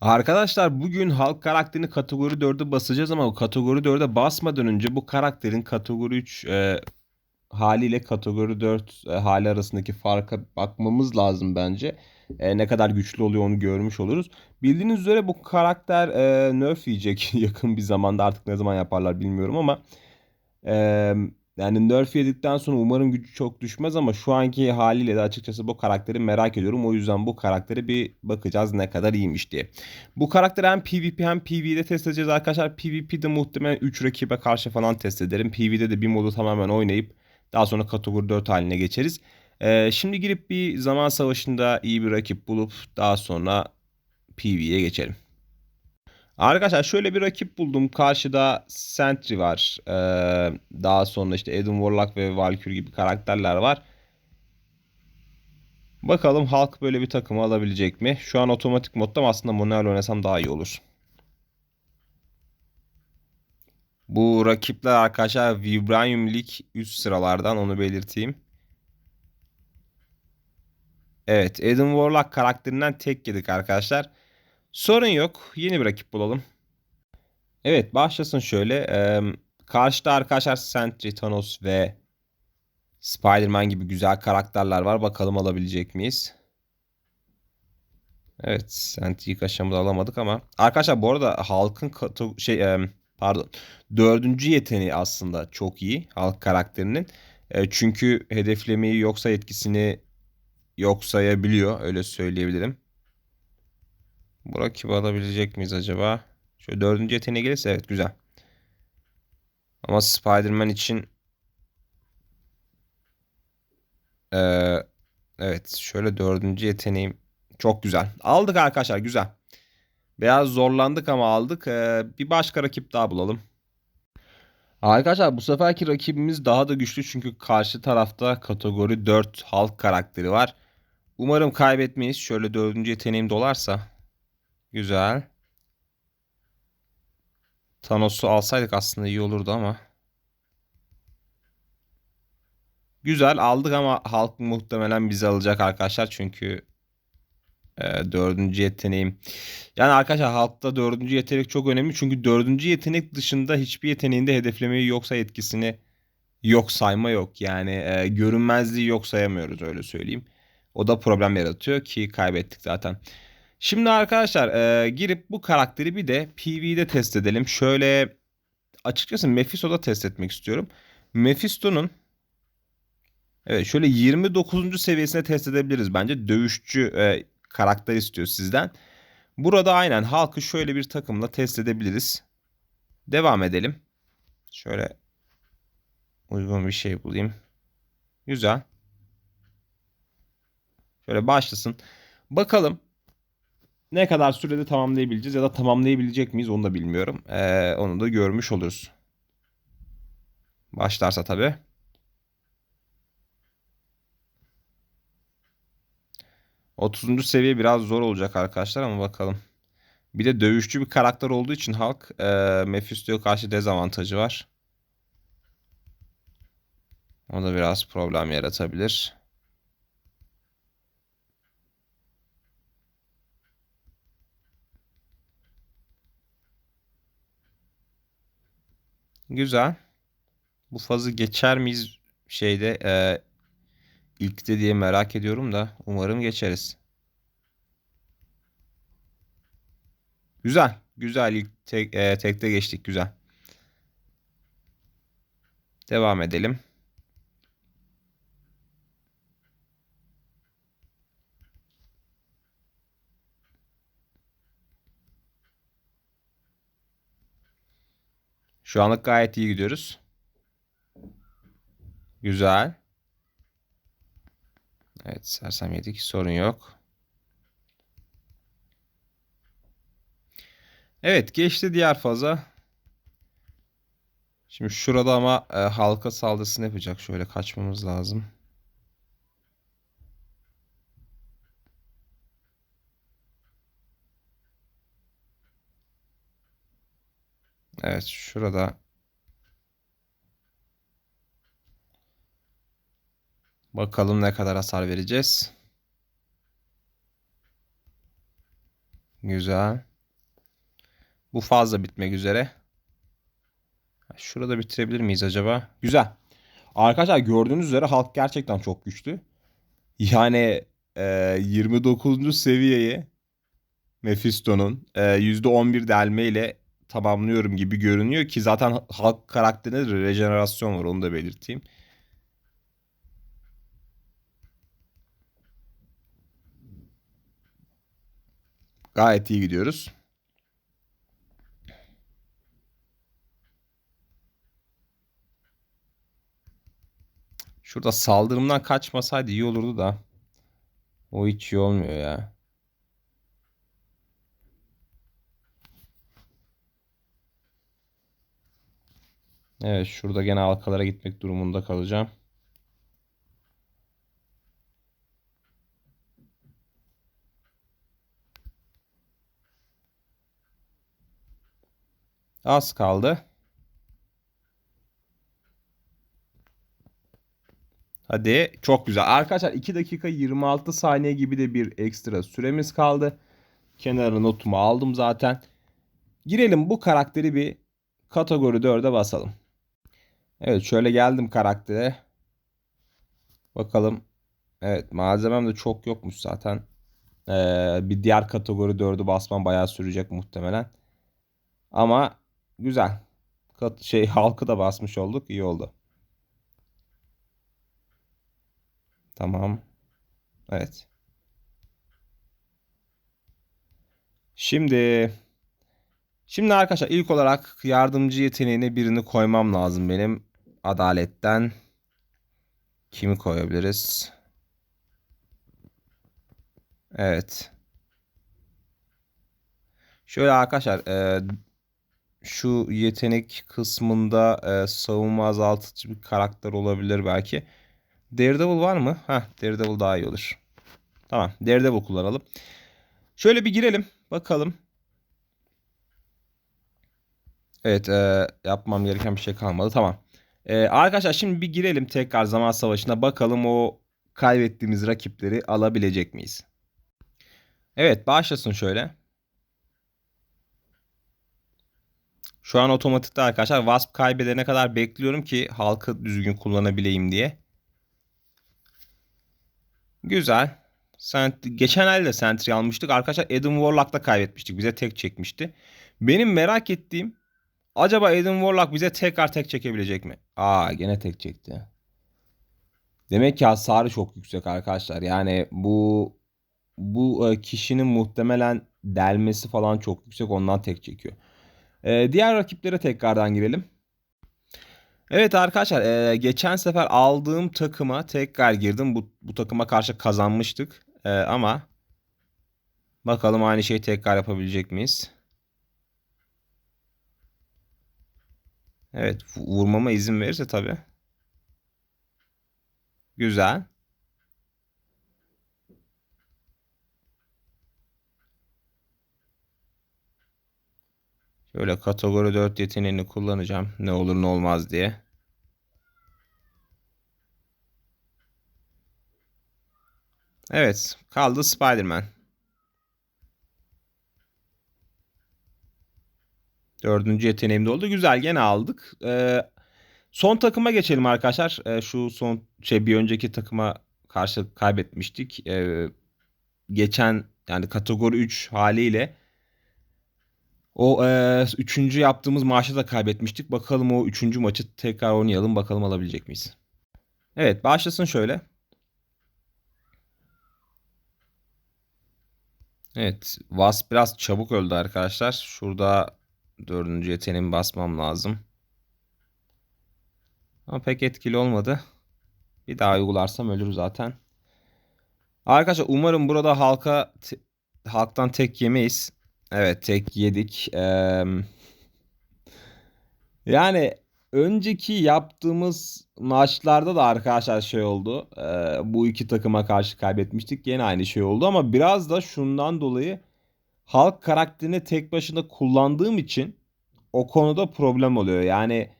Arkadaşlar bugün halk karakterini kategori 4'e basacağız ama kategori 4'e basmadan önce bu karakterin kategori 3 e, haliyle kategori 4 e, hali arasındaki farka bakmamız lazım bence. E, ne kadar güçlü oluyor onu görmüş oluruz. Bildiğiniz üzere bu karakter e, nerf yiyecek yakın bir zamanda artık ne zaman yaparlar bilmiyorum ama e, yani nerf yedikten sonra umarım gücü çok düşmez ama şu anki haliyle de açıkçası bu karakteri merak ediyorum. O yüzden bu karaktere bir bakacağız ne kadar iyiymiş diye. Bu karakteri hem PvP hem PvE'de test edeceğiz arkadaşlar. PvP'de muhtemelen 3 rakibe karşı falan test ederim. PvE'de de bir modu tamamen oynayıp daha sonra kategori 4 haline geçeriz. Ee, şimdi girip bir zaman savaşında iyi bir rakip bulup daha sonra PvE'ye geçelim. Arkadaşlar şöyle bir rakip buldum. Karşıda Sentry var. Ee, daha sonra işte Adam Warlock ve Valkyrie gibi karakterler var. Bakalım halk böyle bir takımı alabilecek mi? Şu an otomatik modda aslında manuel oynasam daha iyi olur. Bu rakipler arkadaşlar Vibranium League üst sıralardan onu belirteyim. Evet Adam Warlock karakterinden tek yedik arkadaşlar. Sorun yok. Yeni bir rakip bulalım. Evet başlasın şöyle. Ee, karşıda arkadaşlar Sentry, Thanos ve Spider-Man gibi güzel karakterler var. Bakalım alabilecek miyiz? Evet Sentry'yi ilk aşamada alamadık ama. Arkadaşlar bu arada halkın şey e, pardon dördüncü yeteneği aslında çok iyi halk karakterinin. E, çünkü hedeflemeyi yoksa etkisini yok sayabiliyor öyle söyleyebilirim. Bu rakibi alabilecek miyiz acaba? Şöyle dördüncü yeteneğe gelirse evet güzel. Ama Spider-Man için ee, evet şöyle dördüncü yeteneğim çok güzel. Aldık arkadaşlar güzel. Biraz zorlandık ama aldık. Ee, bir başka rakip daha bulalım. Arkadaşlar bu seferki rakibimiz daha da güçlü çünkü karşı tarafta kategori 4 halk karakteri var. Umarım kaybetmeyiz. Şöyle dördüncü yeteneğim dolarsa. Güzel. Thanos'u alsaydık aslında iyi olurdu ama. Güzel aldık ama halk muhtemelen bizi alacak arkadaşlar. Çünkü e, dördüncü yeteneğim. Yani arkadaşlar halkta dördüncü yetenek çok önemli. Çünkü dördüncü yetenek dışında hiçbir yeteneğinde hedeflemeyi yoksa etkisini yok sayma yok. Yani e, görünmezliği yok sayamıyoruz öyle söyleyeyim. O da problem yaratıyor ki kaybettik zaten. Şimdi arkadaşlar e, girip bu karakteri bir de PvE'de test edelim. Şöyle açıkçası Mephisto'da test etmek istiyorum. Mephisto'nun evet şöyle 29. seviyesine test edebiliriz bence. Dövüşçü e, karakter istiyor sizden. Burada aynen halkı şöyle bir takımla test edebiliriz. Devam edelim. Şöyle uygun bir şey bulayım. Güzel. Şöyle başlasın. Bakalım ne kadar sürede tamamlayabileceğiz ya da tamamlayabilecek miyiz onu da bilmiyorum. Ee, onu da görmüş oluruz. Başlarsa tabii. Otuzuncu seviye biraz zor olacak arkadaşlar ama bakalım. Bir de dövüşçü bir karakter olduğu için halk e, Mephisto'ya karşı dezavantajı var. O da biraz problem yaratabilir. Güzel. Bu fazı geçer miyiz şeyde e, ilkte diye merak ediyorum da umarım geçeriz. Güzel. Güzel ilk tek, e, tekte geçtik güzel. Devam edelim. Şu anlık gayet iyi gidiyoruz. Güzel. Evet sersem yedik sorun yok. Evet geçti diğer faza. Şimdi şurada ama e, halka saldırısını yapacak. Şöyle kaçmamız lazım. Evet şurada bakalım ne kadar hasar vereceğiz. Güzel. Bu fazla bitmek üzere. Şurada bitirebilir miyiz acaba? Güzel. Arkadaşlar gördüğünüz üzere halk gerçekten çok güçlü. Yani e, 29. seviyeye Mephisto'nun e, %11 delme ile tamamlıyorum gibi görünüyor ki zaten halk karakterinde de rejenerasyon var onu da belirteyim. Gayet iyi gidiyoruz. Şurada saldırımdan kaçmasaydı iyi olurdu da. O hiç iyi olmuyor ya. Evet şurada gene halkalara gitmek durumunda kalacağım. Az kaldı. Hadi çok güzel. Arkadaşlar 2 dakika 26 saniye gibi de bir ekstra süremiz kaldı. Kenara notumu aldım zaten. Girelim bu karakteri bir kategori 4'e basalım. Evet şöyle geldim karaktere. Bakalım. Evet malzemem de çok yokmuş zaten. Ee, bir diğer kategori 4'ü basmam bayağı sürecek muhtemelen. Ama güzel. Kat şey halkı da basmış olduk. İyi oldu. Tamam. Evet. Şimdi Şimdi arkadaşlar ilk olarak yardımcı yeteneğine birini koymam lazım benim. Adaletten kimi koyabiliriz? Evet. Şöyle arkadaşlar e, şu yetenek kısmında e, savunma azaltıcı bir karakter olabilir belki. Daredevil var mı? Heh, Daredevil daha iyi olur. Tamam, Daredevil kullanalım. Şöyle bir girelim. Bakalım. Evet, e, yapmam gereken bir şey kalmadı. Tamam. E, arkadaşlar şimdi bir girelim tekrar zaman savaşına. Bakalım o kaybettiğimiz rakipleri alabilecek miyiz? Evet, başlasın şöyle. Şu an otomatikte arkadaşlar Wasp kaybedene kadar bekliyorum ki halkı düzgün kullanabileyim diye. Güzel. Sent Geçen elde Sentry almıştık. Arkadaşlar Adam Warlock'ta kaybetmiştik. Bize tek çekmişti. Benim merak ettiğim acaba Adam Warlock bize tekrar tek çekebilecek mi? Aa gene tek çekti. Demek ki hasarı çok yüksek arkadaşlar. Yani bu bu e, kişinin muhtemelen delmesi falan çok yüksek. Ondan tek çekiyor. Ee, diğer rakiplere tekrardan girelim. Evet arkadaşlar e, geçen sefer aldığım takıma tekrar girdim. Bu, bu takıma karşı kazanmıştık. E, ama bakalım aynı şeyi tekrar yapabilecek miyiz? Evet vurmama izin verirse tabii. Güzel. Şöyle kategori 4 yeteneğini kullanacağım. Ne olur ne olmaz diye. Evet. Kaldı Spider-Man. Dördüncü yeteneğim de oldu. Güzel gene aldık. Ee, son takıma geçelim arkadaşlar. Ee, şu son şey bir önceki takıma karşı kaybetmiştik. Ee, geçen yani kategori 3 haliyle o e, üçüncü yaptığımız maçta da kaybetmiştik. Bakalım o üçüncü maçı tekrar oynayalım. Bakalım alabilecek miyiz? Evet başlasın şöyle. Evet Wasp biraz çabuk öldü arkadaşlar. Şurada dördüncü yeteneğimi basmam lazım. Ama pek etkili olmadı. Bir daha uygularsam ölür zaten. Arkadaşlar umarım burada halka halktan tek yemeyiz. Evet tek yedik. Ee, yani önceki yaptığımız maçlarda da arkadaşlar şey oldu. Ee, bu iki takıma karşı kaybetmiştik. Yine aynı şey oldu ama biraz da şundan dolayı halk karakterini tek başına kullandığım için o konuda problem oluyor. Yani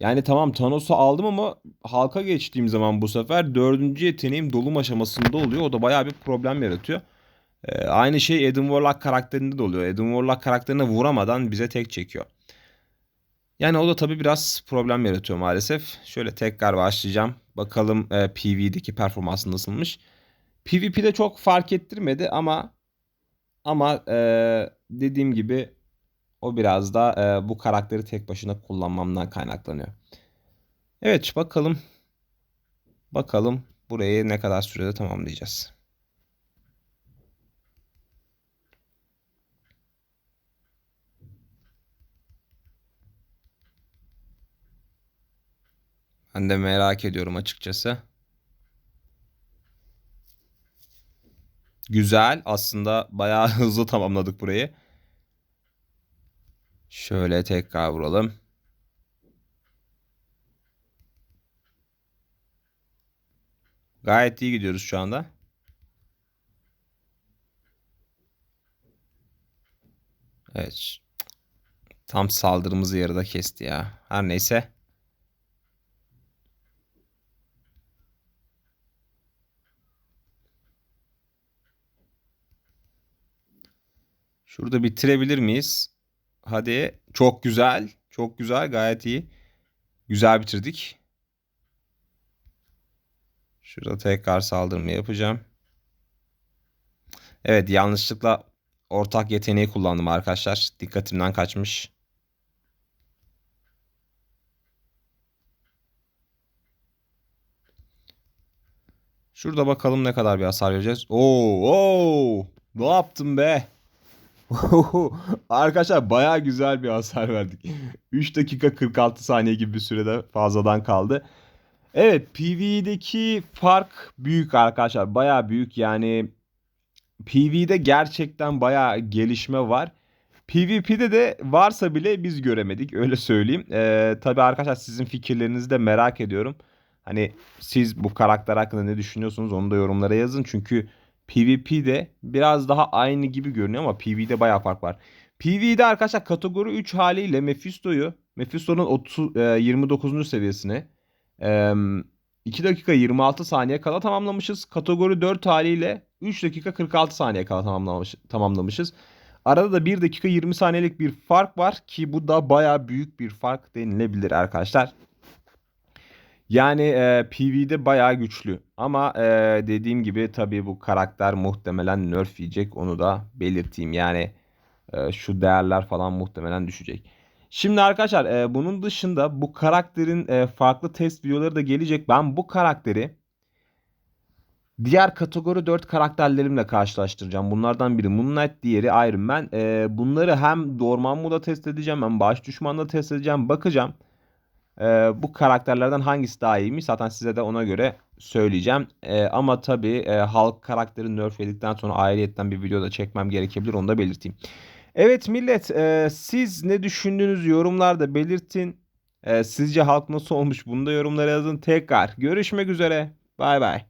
yani tamam Thanos'u aldım ama halka geçtiğim zaman bu sefer dördüncü yeteneğim dolum aşamasında oluyor. O da bayağı bir problem yaratıyor. Ee, aynı şey Adam Warlock karakterinde de oluyor. Adam Warlock karakterine vuramadan bize tek çekiyor. Yani o da tabii biraz problem yaratıyor maalesef. Şöyle tekrar başlayacağım. Bakalım e, PvE'deki performansı nasılmış. PvP'de çok fark ettirmedi ama ama e, dediğim gibi o biraz da e, bu karakteri tek başına kullanmamdan kaynaklanıyor. Evet bakalım. Bakalım burayı ne kadar sürede tamamlayacağız. Ben de merak ediyorum açıkçası. Güzel. Aslında bayağı hızlı tamamladık burayı. Şöyle tekrar vuralım. Gayet iyi gidiyoruz şu anda. Evet. Tam saldırımızı yarıda kesti ya. Her neyse. Şurada bitirebilir miyiz? Hadi. Çok güzel. Çok güzel. Gayet iyi. Güzel bitirdik. Şurada tekrar saldırma yapacağım. Evet yanlışlıkla ortak yeteneği kullandım arkadaşlar. Dikkatimden kaçmış. Şurada bakalım ne kadar bir hasar vereceğiz. Oo, oo, ne yaptım be? Arkadaşlar baya güzel bir hasar verdik. 3 dakika 46 saniye gibi bir sürede fazladan kaldı. Evet PvE'deki fark büyük arkadaşlar. Baya büyük yani PvE'de gerçekten baya gelişme var. PvP'de de varsa bile biz göremedik öyle söyleyeyim. Ee, tabii arkadaşlar sizin fikirlerinizi de merak ediyorum. Hani siz bu karakter hakkında ne düşünüyorsunuz onu da yorumlara yazın. Çünkü PvP'de biraz daha aynı gibi görünüyor ama PvE'de bayağı fark var. PvE'de arkadaşlar kategori 3 haliyle Mephisto'yu Mephisto'nun 30 e, 29. seviyesine e, 2 dakika 26 saniye kala tamamlamışız. Kategori 4 haliyle 3 dakika 46 saniye kala tamamlamış, tamamlamışız. Arada da 1 dakika 20 saniyelik bir fark var ki bu da baya büyük bir fark denilebilir arkadaşlar. Yani e, Pv'de bayağı güçlü. Ama e, dediğim gibi tabii bu karakter muhtemelen nerf yiyecek. Onu da belirteyim. Yani e, şu değerler falan muhtemelen düşecek. Şimdi arkadaşlar e, bunun dışında bu karakterin e, farklı test videoları da gelecek. Ben bu karakteri diğer kategori 4 karakterlerimle karşılaştıracağım. Bunlardan biri Moonlight, diğeri Iron Man. E, bunları hem Dorman moda test edeceğim hem baş düşmanla test edeceğim. Bakacağım. E, bu karakterlerden hangisi daha iyiymiş zaten size de ona göre söyleyeceğim. E, ama tabii e, halk karakteri nerfledikten sonra ayrıyetten bir video da çekmem gerekebilir onu da belirteyim. Evet millet e, siz ne düşündüğünüz yorumlarda belirtin. E, sizce halk nasıl olmuş bunu da yorumlara yazın. Tekrar görüşmek üzere. Bay bay.